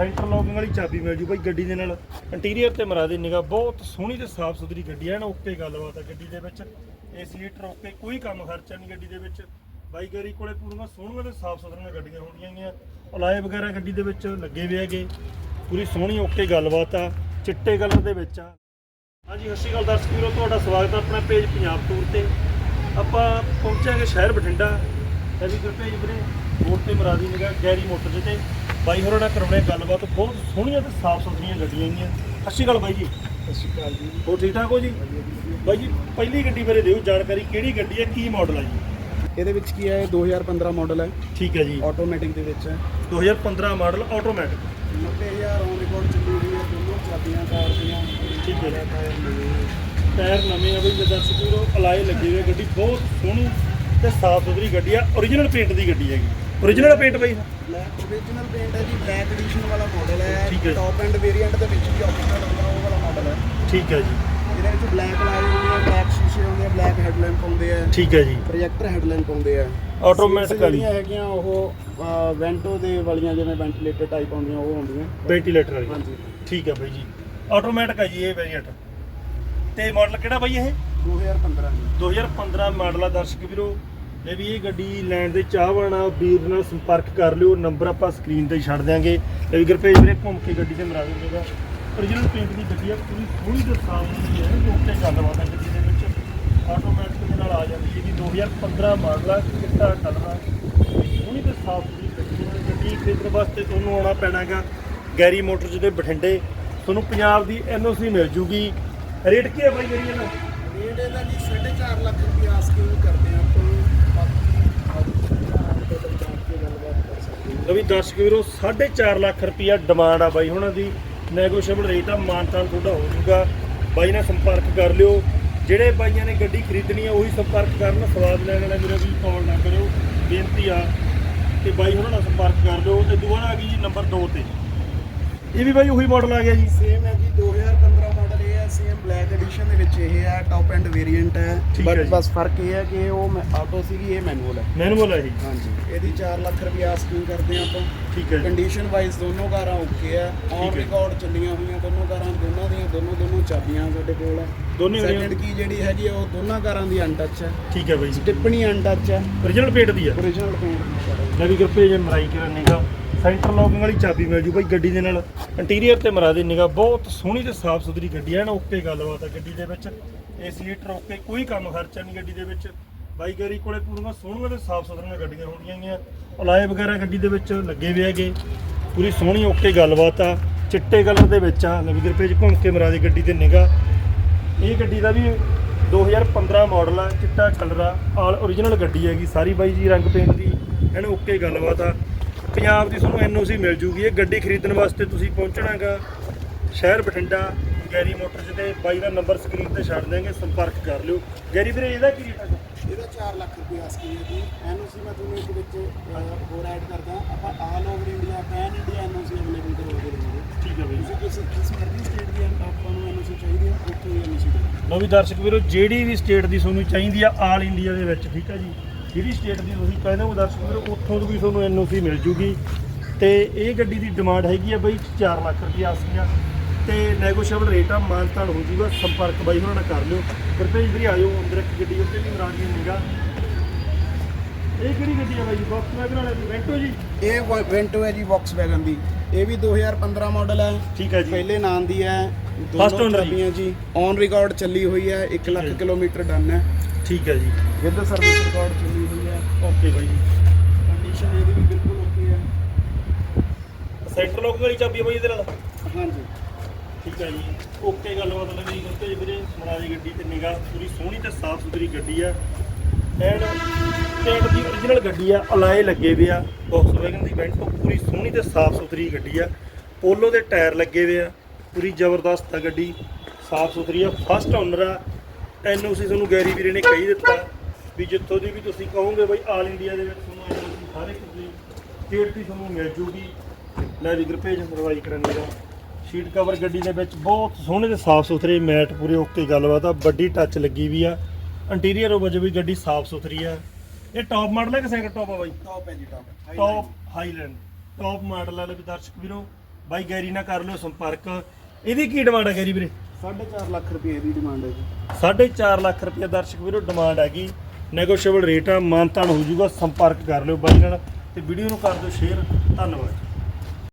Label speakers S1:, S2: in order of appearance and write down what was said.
S1: Centre locking ਵਾਲੀ ਚਾਬੀ ਮਿਲ ਜੂ ਬਾਈ ਗੱਡੀ ਦੇ ਨਾਲ। ਇੰਟੀਰੀਅਰ ਤੇ ਮਰਾ ਦੇ ਨਿਗਾ ਬਹੁਤ ਸੋਹਣੀ ਤੇ ਸਾਫ਼ ਸੁਥਰੀ ਗੱਡੀ ਹੈ ਨਾ ਓਕੇ ਗੱਲਬਾਤ ਆ ਗੱਡੀ ਦੇ ਵਿੱਚ। ਏਸੀ ਹੀਟਰ ਓਕੇ, ਕੋਈ ਕੰਮ ਖਰਚਾ ਨਹੀਂ ਗੱਡੀ ਦੇ ਵਿੱਚ। ਬਾਈ ਗਰੀ ਕੋਲੇ ਪੂਰੀਆਂ ਸੋਹਣੀਆਂ ਤੇ ਸਾਫ਼ ਸੁਥਰੀਆਂ ਗੱਡੀਆਂ ਹੁੰਦੀਆਂ ਗੀਆਂ ਅਲਾਏ ਵਗੈਰਾ ਗੱਡੀ ਦੇ ਵਿੱਚ ਲੱਗੇ ਹੋਏ ਹੈਗੇ। ਪੂਰੀ ਸੋਹਣੀ, ਓਕੇ ਗੱਲਬਾਤ ਆ, ਚਿੱਟੇ ਕਲਰ ਦੇ ਵਿੱਚ ਆ। ਹਾਂਜੀ, ਸਤਿ ਸ਼੍ਰੀ ਅਕਾਲ ਦਰਸ਼ਕ ਵੀਰੋ, ਤੁਹਾਡਾ ਸਵਾਗਤ ਹੈ ਆਪਣਾ ਪੇਜ ਪੰਜਾਬ ਟੂਰ ਤੇ। ਆਪਾਂ ਪਹੁੰਚਾਂਗੇ ਸ਼ਹਿਰ ਬਠਿੰਡਾ। ਐਵੀ ਕਰ ਪੇਜ ਵੀਰੇ ਰੋਡ ਤੇ ਮਰਾਦੀ ਨਿਗਾ ਗੈਰੀ ਮੋਟਰ ਤੇ। ਬਾਈ ਹੋਰਾਂ ਨਾਲ ਕਰਾਉਣੇ ਗੱਲਬਾਤ ਬਹੁਤ ਸੋਹਣੀਆਂ ਤੇ ਸਾਫ਼ ਸੁਥਰੀਆਂ ਗੱਡੀਆਂ ਹੈਗੀਆਂ ਸਤਿ ਸ਼੍ਰੀ ਅਕਾਲ ਬਾਈ ਜੀ।
S2: ਸਤਿ ਸ਼੍ਰੀ ਅਕਾਲ ਜੀ।
S1: ਹੋਰ ਠੀਕ ਠਾਕ ਹੋ ਜੀ? ਬਾਈ ਜੀ ਪਹਿਲੀ ਗੱਡੀ ਬਾਰੇ ਦਿਓ ਜਾਣਕਾਰੀ ਕਿਹੜੀ ਗੱਡੀ ਹੈ ਕੀ ਮਾਡਲ ਹੈ ਜੀ?
S2: ਇਹਦੇ ਵਿੱਚ ਕੀ ਹੈ ਇਹ 2015 ਮਾਡਲ ਹੈ।
S1: ਠੀਕ ਹੈ ਜੀ।
S2: ਆਟੋਮੈਟਿਕ ਦੇ ਵਿੱਚ ਹੈ।
S1: 2015 ਮਾਡਲ ਆਟੋਮੈਟਿਕ
S2: 90000 ਔਨ ਰਿਕਾਰਡ ਚੱਲੀ ਹੋਈ ਹੈ ਦੋਨੋਂ ਚਾਬੀਆਂ ਕਾਰ ਦੀਆਂ।
S1: ਠੀਕ ਹੈ।
S2: ਟਾਇਰ ਨਵੇਂ
S1: ਆ। ਬਈ ਜੇ ਦਰਸ਼ਕ ਵੀਰੋ ਅਲਾਏ ਲੱਗੇ ਹੋਏ ਗੱਡੀ ਬਹੁਤ ਸੋਹਣੀ ਤੇ ਸਾਫ਼ ਸੁਥਰੀ ਗੱਡੀ ਆ। Origignal ਪੇਂਟ ਦੀ ਗੱਡੀ ਹੈਗੀ। Origignal ਪੇਂਟ ਬਈ।
S2: ਬਲੈਕ origignal ਪੇਂਟ ਹੈ ਜੀ ਬਲੈਕ ਐਡੀਸ਼ਨ ਵਾਲਾ ਮਾਡਲ ਹੈ
S1: ਠੀਕ ਹੈ।
S2: ਟੌਪ ਐਂਡ ਵੇਰੀਐਂਟ ਦੇ ਵਿੱਚ ਵੀ ਆਪਸ਼ਨਲ ਹੁੰਦਾ ਉਹ ਵਾਲਾ ਮਾਡਲ ਹੈ।
S1: ਠੀਕ ਹੈ ਜੀ।
S2: ਇਹਦੇ ਵਿੱਚ ਬਲੈਕ ਲਾਈਟ ਹੁੰਦੀ ਹੈ ਬਲੈਕ ਸ਼ੀਸ਼ੇ ਹੁੰਦੇ ਆ ਬਲੈਕ ਹੈਡਲੈਂਪ ਹੁੰਦੇ ਆ
S1: ਠੀਕ ਹੈ ਜੀ।
S2: ਪ੍ਰੋਜੈਕਟਰ ਹੈਡਲੈਂਪ ਹੁੰਦੇ ਆ।
S1: Automatic
S2: Seats ਜਿਹੜੀਆਂ ਹੈਗੀਆਂ ਉਹ ਵੈਂਟੋ ਦੇ ਵਾਲੀਆਂ ਜਿਵੇਂ ਵੈਂਟੀਲੇਟਰ ਟਾਈਪ ਹੁੰਦੀਆਂ ਉਹ ਹੁੰਦੀਆਂ।
S1: ਵੈਂਟੀਲੇਟਰ ਵਾਲੀ।
S2: ਹਾਂਜੀ।
S1: ਠੀਕ ਹੈ ਬਾਈ ਜੀ। ਆਟੋਮੈਟਿਕ ਹੈ ਜੀ ਇਹ ਵੇਰੀਐਂਟ ਤੇ ਮਾਡਲ ਕਿਹੜਾ ਬਾਈ ਇਹ?
S2: 2015 ਜੀ
S1: 2015 ਮਾਡਲ ਆ ਦਰਸ਼ਕ ਵੀਰੋ। ਜੇ ਵੀ ਇਹ ਗੱਡੀ ਲੈਣ ਦੇ ਚਾਹਵਾਨਾ ਵੀਰ ਨਾਲ ਸੰਪਰਕ ਕਰ ਲਿਓ, ਨੰਬਰ ਆਪਾਂ ਸਕਰੀਨ ਤੇ ਛੱਡ ਦਿਆਂਗੇ। ਇਹ ਵੀ ਗੁਰਪੇਜ ਵੀਰੇ, ਘੁੰਮ ਕੇ ਗੱਡੀ ਤੇ ਮਰਾ ਦਿੰਦੇਗਾ origignal ਪੇਂਟ ਦੀ ਗੱਡੀ ਆ, ਪੂਰੀ ਸੋਹਣੀ ਤੇ ਸਾਫ਼ ਸੁਥਰੀ ਹੈ, ਜੋ ਤੇ ਗੱਲਬਾਤ ਹੈ ਗੱਡੀ ਦੇ ਵਿੱਚ। ਆਟੋਮੈਟਿਕ ਦੇ ਨਾਲ ਆ ਜਾਂਦੀ ਹੈ ਜੀ 2015 ਮਾਡਲ ਆ, ਚਿੱਟਾ ਕਲਰ ਆ। ਸੋਹਣੀ ਤੇ ਸਾਫ਼ ਸੁਥਰੀ ਗੱਡੀ ਹੈ ਗੱਡੀ ਖਰੀਦਣ ਵਾਸਤੇ ਤੁਹਾਨੂੰ ਆਉਣਾ ਪੈਣਾਗਾ ਗੈਰੀ ਮੋਟਰਸ ਦੇ ਬਠਿੰਡੇ। ਤੁਹਾਨੂੰ ਪੰਜਾਬ ਦੀ ਐਨਓਸੀ ਮਿਲ ਜੂਗੀ। ਰੇਟ ਕੀ ਹੈ ਬਾਈ ਜਿਹੜੀ ਇਹਦਾ
S2: ਰੇਟ ਇਹਦਾ ਜੀ 4.5 ਲੱਖ ਰੁਪਏ ਆਸਕਿੰਗ ਕਰਦੇ ਆ ਆਪਾਂ ਬਾਕੀ ਟੋਟਲ ਜਾਣ ਕੇ ਗੱਲਬਾਤ ਕਰ ਸਕਦੇ
S1: ਦਰਸ਼ਕ ਵੀਰੋ 4.5 ਲੱਖ ਰੁਪਇਆ ਡਿਮਾਂਡ ਆ ਬਾਈ ਹੁਣਾਂ ਦੀ। ਨੈਗੋਸ਼ੀਏਬਲ ਰੇਟ ਆ ਮਾਨਤਾਨ ਤੁਹਾਡਾ ਹੋ ਜਾਊਗਾ। ਬਾਈ ਨਾਲ ਸੰਪਰਕ ਕਰ ਲਿਓ। ਜਿਹੜੇ ਬਾਈਆਂ ਨੇ ਗੱਡੀ ਖਰੀਦਣੀ ਆ, ਉਹੀ ਸੰਪਰਕ ਕਰਨ। ਸਵਾਦ ਲੈਣ ਵਾਲੇ ਵੀਰੋ ਵੀ ਕਾਲ ਨਾ ਕਰਿਓ। ਬੇਨਤੀ ਆ ਤੇ ਬਾਈ ਹੁਣਾਂ ਨਾਲ ਸੰਪਰਕ ਕਰ ਲਿਓ। ਤੇ ਦੁਬਾਰਾ ਆ ਗਈ ਜੀ ਨੰਬਰ 2 ਤੇ। ਇਹ ਵੀ ਬਾਈ ਉਹੀ ਮਾਡਲ ਆ ਗਿਆ ਜੀ।
S2: ਸੇਮ ਹੈ ਜੀ 2015 ਮਾਡਲ ਇਹ ਹੈ ਸੇਮ ਬਲੈਕ ਐਡੀਸ਼ਨ ਦੇ ਵਿੱਚ ਇਹ ਹੈ ਟੌਪ ਐਂਡ ਵੇਰੀਐਂਟ ਹੈ।
S1: ਠੀਕ ਹੈ
S2: ਬਟ
S1: ਜੀ।
S2: ਬਸ ਫ਼ਰਕ ਇਹ ਹੈ ਕਿ ਉਹ ਆਟੋ ਸੀਗੀ ਇਹ ਮੈਨੂਅਲ ਹੈ।
S1: ਮੈਨੂਅਲ ਹੈ ਇਹ
S2: ਹਾਂਜੀ। ਇਹਦੀ 4 ਲੱਖ ਰੁਪਏ ਆਸਕਿੰਗ ਕਰਦੇ ਆ ਆਪਾਂ।
S1: ਠੀਕ ਹੈ ਜੀ।
S2: ਕੰਡੀਸ਼ਨ ਵਾਈਜ਼ ਦੋਨੋਂ ਕਾਰਾਂ ਓਕੇ ਆ ਔਨ
S1: ਠੀਕ ਹੈ।
S2: ਰਿਕਾਰਡ ਚੱਲੀਆਂ ਹੋਈਆਂ ਦੋਨੋਂ ਕਾਰਾਂ ਦੋਨਾਂ ਦੀਆਂ ਦੋਨੋਂ ਦੋਨੋਂ ਚਾਬੀਆਂ ਸਾਡੇ ਕੋਲ ਹੈ।
S1: ਦੋਨੇ
S2: ਸੈਕੰਡ ਕੀ ਜਿਹੜੀ ਹੈਗੀ ਆ, ਉਹ ਦੋਨਾਂ ਕਾਰਾਂ ਦੀ ਅਨਟੱਚ ਹੈ।
S1: ਠੀਕ ਹੈ ਬਾਈ
S2: ਟਿੱਪਣੀ ਅਨਟੱਚ ਹੈ।
S1: Origignal ਪੇਟ ਦੀ ਆ
S2: origignal ਪੇਂਟ
S1: ਲੈ ਵੀ ਗੁਰਪੇ ਜੇ ਮਰਾਈ ਕਰਨ ਨਿਗਾ ਸੈਂਟਰ ਲੌਕਿੰਗ ਵਾਲੀ ਚਾਬੀ ਮਿਲ ਜੂ ਬਾਈ ਗੱਡੀ ਦੇ ਨਾਲ। ਇੰਟੀਰੀਅਰ ਤੇ ਮਰਾ ਦੇ ਨਿਗਾ ਬਹੁਤ ਸੋਹਣੀ ਤੇ ਸਾਫ਼ ਸੁਥਰੀ ਗੱਡੀ ਹੈ ਨਾ ਓਕੇ ਗੱਲਬਾਤ ਆ ਗੱਡੀ ਦੇ ਵਿੱਚ। ਏਸੀ, ਹੀਟਰ ਓਕੇ, ਕੋਈ ਕੰਮ ਖਰਚਾ ਨਹੀਂ ਗੱਡੀ ਦੇ ਵਿੱਚ। ਬਾਈ ਗਰੀ ਕੋਲੇ ਪੂਰੀਆਂ ਸੋਹਣੀਆਂ ਤੇ ਸਾਫ਼ ਸੁਥਰੀਆਂ ਗੱਡੀਆਂ ਹੁੰਦੀਆਂ ਗੀਆਂ ਅਲਾਏ ਵਗੈਰਾ ਗੱਡੀ ਦੇ ਵਿੱਚ ਲੱਗੇ ਹੋਏ ਹੈਗੇ। ਪੂਰੀ ਸੋਹਣੀ, ਓਕੇ ਗੱਲਬਾਤ ਆ। ਚਿੱਟੇ ਕਲਰ ਦੇ ਵਿੱਚ ਆ ਲੈ ਵੀ ਘੁੰਮ ਕੇ ਮਰਾ ਦੇ ਗੱਡੀ ਤੇ ਨਿਗਾ। ਇਹ ਗੱਡੀ ਦਾ ਵੀ 2015 ਮਾਡਲ ਆ, ਚਿੱਟਾ ਕਲਰ ਆ, ਆਲ origignal ਗੱਡੀ ਹੈਗੀ, ਸਾਰੀ ਬਾਈ ਜੀ ਰੰਗ ਪੇਂਟ ਦੀ, ਐਨ ਓਕੇ ਗੱਲਬਾਤ ਆ। ਪੰਜਾਬ ਦੀ ਤੁਹਾਨੂੰ ਐਨਓਸੀ ਮਿਲ ਜੂਗੀ। ਇਹ ਗੱਡੀ ਖਰੀਦਣ ਵਾਸਤੇ ਤੁਸੀਂ ਪਹੁੰਚਣਾਗਾ। ਸ਼ਹਿਰ ਬਠਿੰਡਾ ਗੈਰੀ ਮੋਟਰਸ ਤੇ ਬਾਈ ਦਾ ਨੰਬਰ ਸਕਰੀਨ ਤੇ ਛੱਡ ਦਿਆਂਗੇ ਸੰਪਰਕ ਕਰ ਲਿਓ। ਗੈਰੀ ਵੀਰੇ ਇਹਦਾ ਕੀ ਰੇਟ ਹੈ
S2: ਇਹਦਾ 4 ਲੱਖ ਰੁਪਏ ਆਸਕਿੰਗ ਹੈ ਜੀ। ਐਨਓਸੀ ਮੈਂ ਤੁਹਾਨੂੰ ਇੱਕ ਵਿੱਚ ਹੋਰ ਐਡ ਕਰਦਾ। ਆਪਾਂ all over India pan India NOC available ਕਰਵਾ ਕੇ ਦਿੰਦੇ
S1: ਠੀਕ ਹੈ ਬਾਈ
S2: ਤੁਸੀਂ ਕਿਸੇ ਮਰਜ਼ੀ ਸਟੇਟ ਦੀ ਆਪਾਂ ਨੂੰ ਐਨਓਸੀ ਚਾਹੀਦੀ ਹੈ ਉੱਥੋਂ ਐਨਓਸੀ ਦੇ
S1: ਲੋ ਵੀ ਦਰਸ਼ਕ ਵੀਰੋ ਜਿਹੜੀ ਵੀ ਸਟੇਟ ਦੀ ਤੁਹਾਨੂੰ ਚਾਹੀਦੀ ਆ ਆਲ ਇੰਡੀਆ ਦੇ ਵਿੱਚ ਠੀਕ ਆ ਜੀ? ਜਿਹੜੀ ਸਟੇਟ ਦੀ ਤੁਸੀਂ ਕਹਿੰਦੇ ਹੋ ਦਰਸ਼ਕ ਵੀਰੋ ਉੱਥੋਂ ਵੀ ਤੁਹਾਨੂੰ ਐਨਓਸੀ ਮਿਲ ਜੂਗੀ। ਤੇ ਇਹ ਗੱਡੀ ਦੀ ਡਿਮਾਂਡ ਹੈਗੀ ਆ ਬਈ 4 ਲੱਖ ਰੁਪਏ ਆਸੀਆਂ ਤੇ ਨੈਗੋਸ਼ੀਏਬਲ ਰੇਟ ਆ ਮਾਨਤਾਨ ਹੋ ਜੂਗਾ ਸੰਪਰਕ ਬਾਈ ਉਹਨਾਂ ਨਾਲ ਕਰ ਲਿਓ। ਕਿਰਪਾ ਜੀ ਵੀਰੇ ਆਇਓ ਅੰਦਰ ਇੱਕ ਗੱਡੀ ਉੱਤੇ ਵੀ ਮਰਾਜੀ ਨਿਗਾ ਇਹ ਕਿਹੜੀ ਗੱਡੀ ਆ ਬਾਈ? ਬਾਕਸ ਵੈਗਨ ਵਾਲੇ ਦੀ ਵੈਂਟੋ ਜੀ?
S2: ਇਹ ਵੈਂਟੋ ਹੈ ਜੀ ਵੈਗਨ ਦੀ। ਇਹ ਵੀ 2015 ਮਾਡਲ ਹੈ।
S1: ਠੀਕ ਹੈ ਜੀ।
S2: ਪਹਿਲੇ ਨਾਂ ਦੀ ਹੈ। ਦੋਨੋਂ
S1: owner ਜੀ।
S2: ਚਾਬੀਆਂ ਜੀ। ਔਨ ਰਿਕਾਰਡ ਚੱਲੀ ਹੋਈ ਹੈ 1 ਲੱਖ। ਕਿਲੋਮੀਟਰ ਡਨ ਹੈ।
S1: ਠੀਕ ਹੈ ਜੀ।
S2: ਵਿਦ ਸਰਵਿਸ ਰਿਕਾਰਡ ਚੱਲੀ ਹੋਈ ਹੈ
S1: ਓਕੇ ਬਾਈ ਜੀ।
S2: ਕੰਡੀਸ਼ਨ ਇਹਦੀ ਵੀ ਬਿਲਕੁਲ ਓਕੇ ਹੈ।
S1: ਸੈਂਟਰ ਲੋਕ ਵਾਲੀ ਚਾਬੀ ਬਾਈ ਇਹਦੇ ਨਾਲ?
S2: ਹਾਂਜੀ।
S1: ਠੀਕ ਹੈ ਜੀ। ਓਕੇ ਗੱਲਬਾਤ ਲੱਗੀ ਕਿਉਂਕਿ ਵੀਰੇ ਮਰਾਜੀ ਗੱਡੀ ਤੇ ਨਿਗਾਹ ਪੂਰੀ ਸੋਹਣੀ ਤੇ ਸਾਫ਼ ਸੁਥਰੀ ਗੱਡੀ ਆ। ਐਨ ਪੇਂਟ ਦੀ origignal ਗੱਡੀ ਆ ਅਲਾਏ ਲੱਗੇ ਵੇ ਆ। ਵੈਗਨ ਦੀ ਵੈਂਟੋ ਪੂਰੀ ਸੋਹਣੀ ਤੇ ਸਾਫ਼ ਸੁਥਰੀ ਗੱਡੀ ਆ। ਪੋਲੋ ਦੇ ਟਾਇਰ ਲੱਗੇ ਵੇ ਆ। ਪੂਰੀ ਜ਼ਬਰਦਸਤ ਆ ਗੱਡੀ। ਸਾਫ਼ ਸੁਥਰੀ ਆ। ਫਸਟ ਓਨਰ ਆ। ਐਨਓਸੀ ਤੁਹਾਨੂੰ ਗੈਰੀ ਵੀਰੇ ਨੇ ਕਹੀ ਦਿੱਤਾ ਵੀ ਜਿੱਥੋਂ ਦੀ ਵੀ ਤੁਸੀਂ ਕਹੋਗੇ ਬਈ ਆਲ ਇੰਡੀਆ ਦੇ ਵਿੱਚ ਤੁਹਾਨੂੰ ਐਨਓਸੀ ਸਾਰੇ ਕਿਸੇ ਸਟੇਟ ਦੀ ਤੁਹਾਨੂੰ ਮਿਲ ਜੂਗੀ। ਲੈ ਵੀ ਗਰਪੇਜ ਪ੍ਰੋਵਾਈਡ ਕਰਨ ਦਾ ਸ਼ੀਟ ਕਵਰ ਗੱਡੀ ਦੇ ਵਿੱਚ ਬਹੁਤ ਸੋਹਣੇ ਤੇ ਸਾਫ਼ ਸੁਥਰੇ ਮੈਟ ਪੂਰੇ ਓਕੇ ਗੱਲਬਾਤ ਆ ਵੱਡੀ ਟੱਚ ਲੱਗੀ ਵੀ ਆ। ਇੰਟੀਰੀਅਰ ਵਜੋਂ ਵੀ ਗੱਡੀ ਸਾਫ਼ ਸੁਥਰੀ ਆ। ਇਹ ਟੌਪ ਮਾਡਲ ਹੈ ਕਿ ਸੈਕੰਡ ਟੌਪ ਆ ਬਾਈ?
S2: ਟੌਪ ਹੈ ਜੀ top
S1: top highland top model ਵਾਲੇ ਵੀ ਦਰਸ਼ਕ ਵੀਰੋ। ਬਾਈ ਗੈਰੀ ਨਾਲ ਕਰ ਲਿਓ ਸੰਪਰਕ। ਇਹਦੀ ਕੀ ਡਿਮਾਂਡ ਹੈ ਗੈਰੀ ਵੀਰੇ?
S2: 4.5 ਲੱਖ ਰੁਪਏ ਦੀ ਡਿਮਾਂਡ ਹੈ ਜੀ।
S1: 4.5 ਲੱਖ ਰੁਪਏ ਦਰਸ਼ਕ ਵੀਰੋ ਡਿਮਾਂਡ ਹੈਗੀ। ਨੈਗੋਸ਼ੀਏਬਲ ਰੇਟ ਆ, ਮਾਨਤਾਨ ਹੋ ਜਾਊਗਾ, ਸੰਪਰਕ ਕਰ ਲਿਓ ਬਾਈ ਨਾਲ ਤੇ ਵੀਡੀਓ ਨੂੰ ਕਰ ਦਿਓ ਸ਼ੇਅਰ ਧੰਨਵਾਦ।